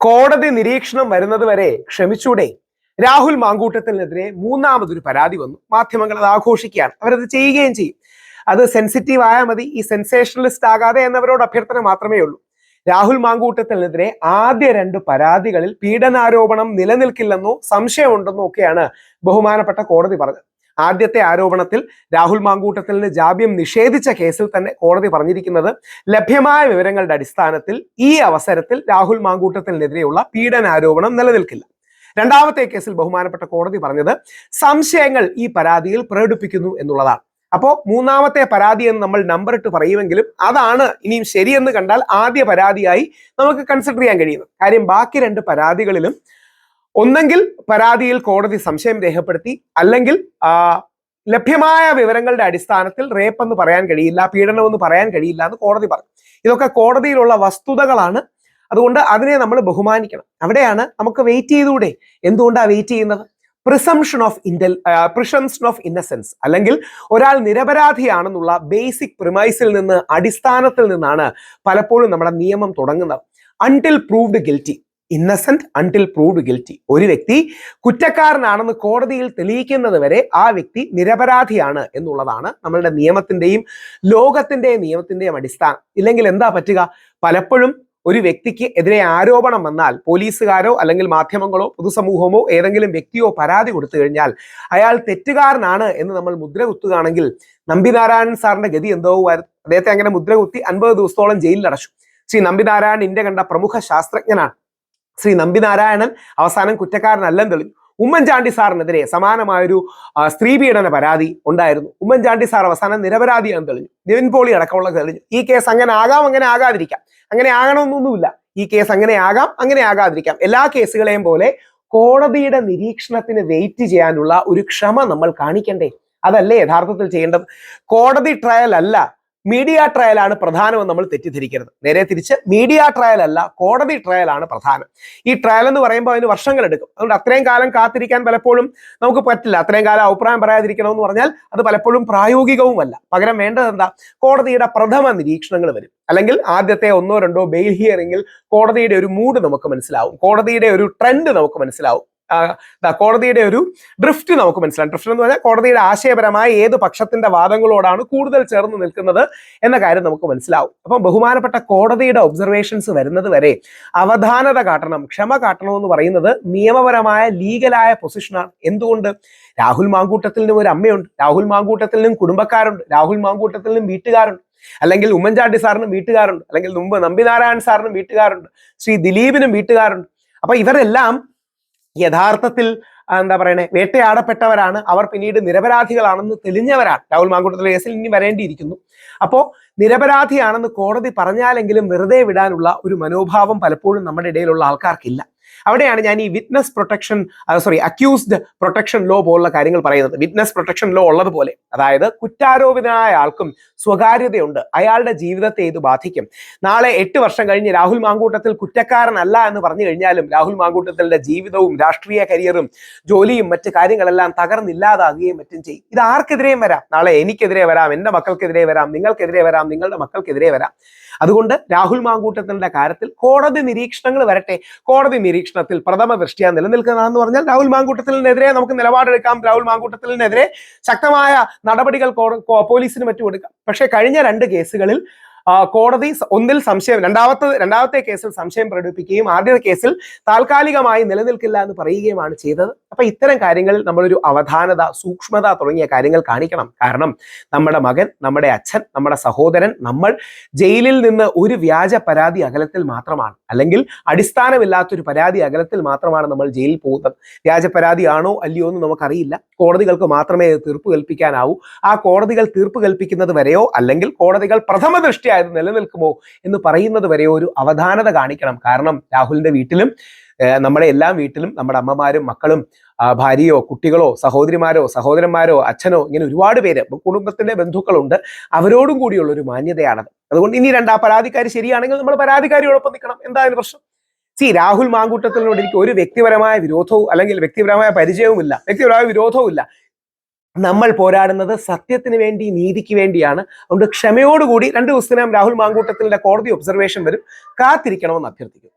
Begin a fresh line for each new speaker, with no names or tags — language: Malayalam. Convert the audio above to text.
കോടതി നിരീക്ഷണം വരുന്നത് വരെ ക്ഷമിച്ചൂടെ. രാഹുൽ മാങ്കൂട്ടത്തിനെതിരെ മൂന്നാമതൊരു പരാതി വന്നു. മാധ്യമങ്ങൾ അത് ആഘോഷിക്കുകയാണ്. അവരത് ചെയ്യുകയും ചെയ്യും. അത് സെൻസിറ്റീവ് ആയാൽ മതി. ഈ സെൻസേഷണലിസ്റ്റ് ആകാതെ എന്നവരോട് അഭ്യർത്ഥന മാത്രമേ ഉള്ളൂ. രാഹുൽ മാങ്കൂട്ടത്തിനെതിരെ ആദ്യ രണ്ട് പരാതികളിൽ പീഡനാരോപണം നിലനിൽക്കില്ലെന്നോ സംശയമുണ്ടെന്നോ ഒക്കെയാണ് ബഹുമാനപ്പെട്ട കോടതി പറഞ്ഞത്. ആദ്യത്തെ ആരോപണത്തിൽ രാഹുൽ മാങ്കൂട്ടത്തിലിന് ജാമ്യം നിഷേധിച്ച കേസിൽ തന്നെ കോടതി പറഞ്ഞിരിക്കുന്നത് ലഭ്യമായ വിവരങ്ങളുടെ അടിസ്ഥാനത്തിൽ ഈ അവസരത്തിൽ രാഹുൽ മാങ്കൂട്ടത്തിനെതിരെയുള്ള പീഡനാരോപണം നിലനിൽക്കില്ല. രണ്ടാമത്തെ കേസിൽ ബഹുമാനപ്പെട്ട കോടതി പറഞ്ഞത് സംശയങ്ങൾ ഈ പരാതിയിൽ പ്രകടിപ്പിക്കുന്നു എന്നുള്ളതാണ്. അപ്പോൾ മൂന്നാമത്തെ പരാതി എന്ന് നമ്മൾ നമ്പർ ഇട്ട് പറയുമെങ്കിലും അതാണ് ഇനിയും ശരിയെന്ന് കണ്ടാൽ ആദ്യ പരാതിയായി നമുക്ക് കൺസിഡർ ചെയ്യാൻ കഴിയുന്നത്. കാര്യം ബാക്കി രണ്ട് പരാതികളിലും ഒന്നെങ്കിൽ പരാതിയിൽ കോടതി സംശയം രേഖപ്പെടുത്തി അല്ലെങ്കിൽ ലഭ്യമായ വിവരങ്ങളുടെ അടിസ്ഥാനത്തിൽ റേപ്പ് എന്ന് പറയാൻ കഴിയില്ല പീഡനം എന്ന് പറയാൻ കഴിയില്ല എന്ന് കോടതി പറഞ്ഞു. ഇതൊക്കെ കോടതിയിലുള്ള വസ്തുതകളാണ്. അതുകൊണ്ട് അതിനെ നമ്മൾ ബഹുമാനിക്കണം. അവിടെയാണ് നമുക്ക് വെയിറ്റ് ചെയ്തൂടെ എന്തുകൊണ്ടാണ് വെയിറ്റ് ചെയ്യുന്നത്? Presumption of intel presumption of innocence അല്ലെങ്കിൽ ഒരാൾ നിരപരാധിയാണെന്നുള്ള ബേസിക് പ്രിമൈസിൽ നിന്ന് അടിസ്ഥാനത്തിൽ നിന്നാണ് പലപ്പോഴും നമ്മുടെ നിയമം തുടങ്ങുന്നത്. Until proved guilty innocent until proved guilty ഒരു വ്യക്തി കുറ്റക്കാരനാണെന്ന് കോടതിയിൽ തെളിയിക്കുന്നത് വരെ ആ വ്യക്തി നിരപരാധിയാണ് എന്നുള്ളതാണ് നമ്മളുടെ നിയമത്തിന്റെയും ലോകത്തിന്റെയും നിയമത്തിന്റെയും അടിസ്ഥാനം. ഇല്ലെങ്കിൽ എന്താ പറ്റുക? പലപ്പോഴും ഒരു വ്യക്തിക്ക് എതിരെ ആരോപണം വന്നാൽ പോലീസുകാരോ അല്ലെങ്കിൽ മാധ്യമങ്ങളോ പൊതുസമൂഹമോ ഏതെങ്കിലും വ്യക്തിയോ പരാതി കൊടുത്തു കഴിഞ്ഞാൽ അയാൾ തെറ്റുകാരനാണ് എന്ന് നമ്മൾ മുദ്ര കുത്തുകയാണെങ്കിൽ നമ്പിനാരായണൻ സാറിന്റെ ഗതി എന്തോ അദ്ദേഹത്തെ അങ്ങനെ മുദ്ര കുത്തി അൻപത് ദിവസത്തോളം ജയിലിൽ അടച്ചു. ശ്രീ നമ്പിനാരായണൻ ഇന്ത്യ കണ്ട പ്രമുഖ ശാസ്ത്രജ്ഞനാണ്. ശ്രീ നമ്പിനാരായണൻ അവസാനം കുറ്റക്കാരനല്ലെന്ന് തെളിഞ്ഞു ഉമ്മൻചാണ്ടി സാറിനെതിരെ സമാനമായൊരു സ്ത്രീ പീഡന പരാതി ഉണ്ടായിരുന്നു. ഉമ്മൻചാണ്ടി സാർ അവസാനം നിരപരാധിയാണെന്ന് തെളിഞ്ഞു. നിവിൻ പോളി അടക്കമുള്ള തെളിഞ്ഞു. ഈ കേസ് അങ്ങനെ ആകാം അങ്ങനെ ആകാതിരിക്കാം. അങ്ങനെ ആകണമെന്നൊന്നുമില്ല. ഈ കേസ് അങ്ങനെ ആകാം അങ്ങനെ ആകാതിരിക്കാം. എല്ലാ കേസുകളെയും പോലെ കോടതിയുടെ നിരീക്ഷണത്തിന് വെയിറ്റ് ചെയ്യാനുള്ള ഒരു ക്ഷമ നമ്മൾ കാണിക്കണ്ടേ? അതല്ലേ യഥാർത്ഥത്തിൽ ചെയ്യേണ്ടത്? കോടതി ട്രയൽ അല്ല മീഡിയ ട്രയലാണ് പ്രധാനമെന്ന് നമ്മൾ തെറ്റിദ്ധരിക്കരുത്. നേരെ തിരിച്ച് മീഡിയ ട്രയൽ അല്ല കോടതി ട്രയലാണ് പ്രധാനം. ഈ ട്രയൽ എന്ന് പറയുമ്പോൾ അതിന് വർഷങ്ങൾ എടുക്കും. അതുകൊണ്ട് അത്രയും കാലം കാത്തിരിക്കാൻ പലപ്പോഴും നമുക്ക് പറ്റില്ല. അത്രയും കാലം അഭിപ്രായം പറയാതിരിക്കണമെന്ന് പറഞ്ഞാൽ അത് പലപ്പോഴും പ്രായോഗികവുമല്ല. പകരം വേണ്ടത് എന്താ? കോടതിയുടെ പ്രഥമ നിരീക്ഷണങ്ങൾ വരും. അല്ലെങ്കിൽ ആദ്യത്തെ ഒന്നോ രണ്ടോ ബെയിൽ ഹിയറിംഗിൽ കോടതിയുടെ ഒരു മൂഡ് നമുക്ക് മനസ്സിലാവും. കോടതിയുടെ ഒരു ട്രെൻഡ് നമുക്ക് മനസ്സിലാവും. കോടതിയുടെ ഒരു ഡ്രിഫ്റ്റ് നമുക്ക് മനസ്സിലാക്കാം ഡ്രിഫ്റ്റ് എന്ന് പറഞ്ഞാൽ കോടതിയുടെ ആശയപരമായ ഏത് പക്ഷത്തിന്റെ വാദങ്ങളോടാണ് കൂടുതൽ ചേർന്ന് നിൽക്കുന്നത് എന്ന കാര്യം നമുക്ക് മനസ്സിലാവും. അപ്പം ബഹുമാനപ്പെട്ട കോടതിയുടെ ഒബ്സർവേഷൻസ് വരുന്നത് വരെ അവധാനത കാട്ടണം ക്ഷമ കാട്ടണം എന്ന് പറയുന്നത് നിയമപരമായ ലീഗലായ പൊസിഷനാണ് എന്തുകൊണ്ട്? രാഹുൽ മാങ്കൂട്ടത്തിനും ഒരു അമ്മയുണ്ട്. രാഹുൽ മാങ്കൂട്ടത്തിനും കുടുംബക്കാരുണ്ട്. രാഹുൽ മാങ്കൂട്ടത്തിനും വീട്ടുകാരുണ്ട്. അല്ലെങ്കിൽ ഉമ്മൻചാണ്ടി സാറിനും വീട്ടുകാരുണ്ട്. അല്ലെങ്കിൽ മുമ്പ് നമ്പിനാരായണൻ സാറിനും വീട്ടുകാരുണ്ട്. ശ്രീ ദിലീപിനും വീട്ടുകാരുണ്ട്. അപ്പൊ ഇവരെല്ലാം യഥാർത്ഥത്തിൽ എന്താ പറയണേ വേട്ടയാടപ്പെട്ടവരാണ്. അവർ പിന്നീട് നിരപരാധികളാണെന്ന് തെളിഞ്ഞവരാണ്. രാഹുൽ മാങ്കൂട്ടത്തിലെ കേസിൽ ഇനി വരേണ്ടിയിരിക്കുന്നു. അപ്പോ നിരപരാധിയാണെന്ന് കോടതി പറഞ്ഞാലെങ്കിലും വെറുതെ വിടാനുള്ള ഒരു മനോഭാവം പലപ്പോഴും നമ്മുടെ ഇടയിലുള്ള ആൾക്കാർക്കില്ല. അവിടെയാണ് ഞാൻ ഈ witness protection sorry accused protection law പോലുള്ള കാര്യങ്ങൾ പറയുന്നത്. വിറ്റ്നസ് പ്രൊട്ടക്ഷൻ ലോ ഉള്ളതുപോലെ. അതായത് കുറ്റാരോപിതനായ ആൾക്കും സ്വകാര്യതയുണ്ട്. അയാളുടെ ജീവിതത്തെ ഇത് ബാധിക്കും. നാളെ എട്ട് വർഷം കഴിഞ്ഞ് രാഹുൽ മാങ്കൂട്ടത്തിൽ കുറ്റക്കാരനല്ല എന്ന് പറഞ്ഞു കഴിഞ്ഞാലും രാഹുൽ മാങ്കൂട്ടത്തിലെ ജീവിതവും രാഷ്ട്രീയ കരിയറും ജോലിയും മറ്റു കാര്യങ്ങളെല്ലാം തകർന്നില്ലാതാകുകയും മറ്റും ചെയ്യും. ഇത് ആർക്കെതിരെയും വരാം? നാളെ എനിക്കെതിരെ വരാം എന്റെ മക്കൾക്കെതിരെ വരാം നിങ്ങൾക്കെതിരെ വരാം നിങ്ങളുടെ മക്കൾക്കെതിരെ വരാം. അതുകൊണ്ട് രാഹുൽ മാങ്കൂട്ടത്തിന്റെ കാര്യത്തിൽ കോടതി നിരീക്ഷണങ്ങൾ വരട്ടെ. കോടതി നിരീക്ഷണത്തിൽ പ്രഥമ ദൃഷ്ടിയ നിലനിൽക്കുന്നതെന്ന് പറഞ്ഞാൽ രാഹുൽ മാങ്കൂട്ടത്തിനെതിരെ നമുക്ക് നിലപാടെടുക്കാം. രാഹുൽ മാങ്കൂട്ടത്തിനെതിരെ ശക്തമായ നടപടികൾ പോലീസിന് മറ്റും എടുക്കാം പക്ഷേ കഴിഞ്ഞ രണ്ട് കേസുകളിൽ കോടതി ഒന്നിൽ സംശയം രണ്ടാമത്തെ രണ്ടാമത്തെ കേസിൽ സംശയം പ്രകടിപ്പിക്കുകയും ആദ്യത്തെ കേസിൽ താൽക്കാലികമായി നിലനിൽക്കില്ല എന്ന് പറയുകയുമാണ് ചെയ്തത്. അപ്പൊ ഇത്തരം കാര്യങ്ങളിൽ നമ്മളൊരു അവധാനത സൂക്ഷ്മത തുടങ്ങിയ കാര്യങ്ങൾ കാണിക്കണം. കാരണം നമ്മുടെ മകൻ നമ്മുടെ അച്ഛൻ നമ്മുടെ സഹോദരൻ നമ്മൾ ജയിലിൽ നിന്ന് ഒരു വ്യാജ പരാതി അകലത്തിൽ മാത്രമാണ്. അല്ലെങ്കിൽ അടിസ്ഥാനമില്ലാത്തൊരു പരാതി അകലത്തിൽ മാത്രമാണ് നമ്മൾ ജയിലിൽ പോകുന്നത്. വ്യാജ പരാതിയാണോ അല്ലയോ എന്ന് നമുക്കറിയില്ല. കോടതികൾക്ക് മാത്രമേ തീർപ്പ് കൽപ്പിക്കാനാവൂ. ആ കോടതികൾ തീർപ്പ് കൽപ്പിക്കുന്നത് വരെയോ അല്ലെങ്കിൽ കോടതികൾ പ്രഥമ ദൃഷ്ടിയായത് നിലനിൽക്കുമോ എന്ന് പറയുന്നത് വരെയോ ഒരു അവധാനത കാണിക്കണം. കാരണം രാഹുലിന്റെ വീട്ടിലും നമ്മുടെ എല്ലാ വീട്ടിലും നമ്മുടെ അമ്മമാരും മക്കളും ഭാര്യയോ കുട്ടികളോ സഹോദരിമാരോ സഹോദരന്മാരോ അച്ഛനോ ഇങ്ങനെ ഒരുപാട് പേര് കുടുംബത്തിന്റെ ബന്ധുക്കളുണ്ട്. അവരോടും കൂടിയുള്ള ഒരു മാന്യതയാണത്. അതുകൊണ്ട് ഇനി രണ്ടാ പരാതിക്കാർ ശരിയാണെങ്കിൽ നമ്മൾ പരാതിക്കാരിയോടൊപ്പം നിൽക്കണം. എന്തായാലും പ്രശ്നം? സി രാഹുൽ മാങ്കൂട്ടത്തിനോട് എനിക്ക് ഒരു വ്യക്തിപരമായ വിരോധവും അല്ലെങ്കിൽ വ്യക്തിപരമായ പരിചയവുമില്ല. വ്യക്തിപരമായ വിരോധവും ഇല്ല നമ്മൾ പോരാടുന്നത് സത്യത്തിന് വേണ്ടി നീതിക്ക് വേണ്ടിയാണ്. അതുകൊണ്ട് ക്ഷമയോടുകൂടി രണ്ട് ദിവസത്തിനകം രാഹുൽ മാങ്കൂട്ടത്തിന്റെ കോടതി ഒബ്സർവേഷൻ വരും. കാത്തിരിക്കണമെന്ന് അഭ്യർത്ഥിക്കുന്നു.